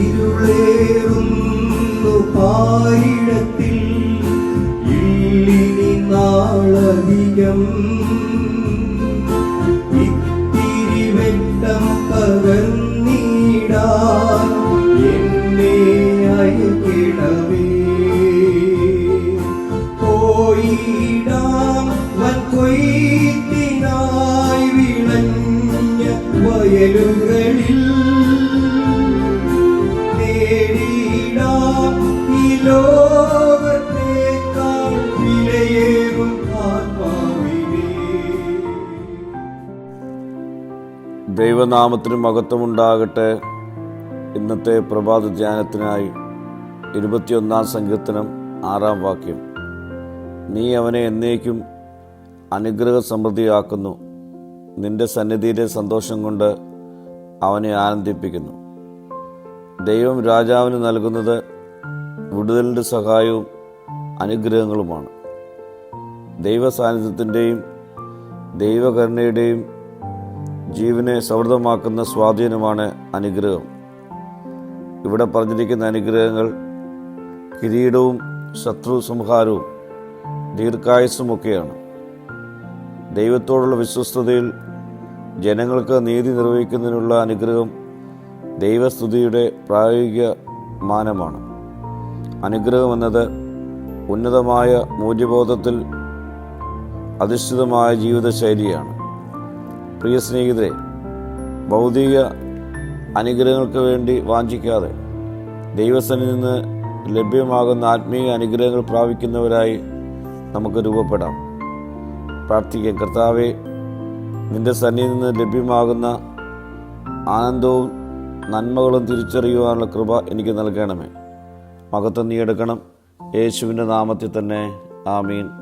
ഇരുളേറുന്നു പായിടത്തിൽ ഇല്ലിനി നാളധികം. ഇത്തിരി വെട്ടം പകർന്നിടാൻ എന്നെ അയക്കിടവേ പോയിടാം വൻകൊയ്ത്തിനായി വിളഞ്ഞ വയലുകളിൽ ദൈവനാമത്തിന് മഹത്വമുണ്ടാകട്ടെ. ഇന്നത്തെ പ്രഭാത ധ്യാനത്തിനായി ഇരുപത്തിയൊന്നാം സങ്കീർത്തനം ആറാം വാക്യം. നീ അവനെ എന്നേക്കും അനുഗ്രഹ സമൃദ്ധിയാക്കുന്നു നിന്റെ സന്നിധിയിലെ സന്തോഷം കൊണ്ട് അവനെ ആനന്ദിപ്പിക്കുന്നു. ദൈവം രാജാവിന് നൽകുന്നത് വിടുതലിന്റെ സഹായവും അനുഗ്രഹങ്ങളുമാണ്. ദൈവ സാന്നിധ്യത്തിന്റെയും ദൈവകരുണയുടെയും ജീവനെ സമൃദ്ധമാക്കുന്ന സ്വാധീനമാണ് അനുഗ്രഹം. ഇവിടെ പറഞ്ഞിരിക്കുന്ന അനുഗ്രഹങ്ങൾ കിരീടവും ശത്രു സംഹാരവും ദീർഘായുസുമൊക്കെയാണ് ദൈവത്തോടുള്ള വിശ്വസ്തതയിൽ ജനങ്ങൾക്ക് നീതി നിർവഹിക്കുന്നതിനുള്ള അനുഗ്രഹം ദൈവസ്തുതിയുടെ പ്രായോഗിക മാനമാണ്. അനുഗ്രഹം എന്നത് ഉന്നതമായ മൂല്യബോധത്തിൽ അധിഷ്ഠിതമായ ജീവിതശൈലിയാണ്. പ്രിയ സ്നേഹിതരെ ഭൗതിക അനുഗ്രഹങ്ങൾക്ക് വേണ്ടി വാഞ്ചിക്കാതെ ദൈവസനിൽ നിന്ന് ലഭ്യമാകുന്ന ആത്മീയ അനുഗ്രഹങ്ങൾ പ്രാപിക്കുന്നവരായി നമുക്ക് രൂപപ്പെടാം. പ്രാർത്ഥിക്കാം കർത്താവെ നിന്റെ സന്നിധിയിൽ നിന്ന് ലഭ്യമാകുന്ന ആനന്ദവും നന്മകളും തിരിച്ചറിയുവാനുള്ള കൃപ എനിക്ക് നൽകണമേ. മകത്വം നീ എടുക്കണം. യേശുവിന്റെ നാമത്തിൽ തന്നെ ആമീൻ.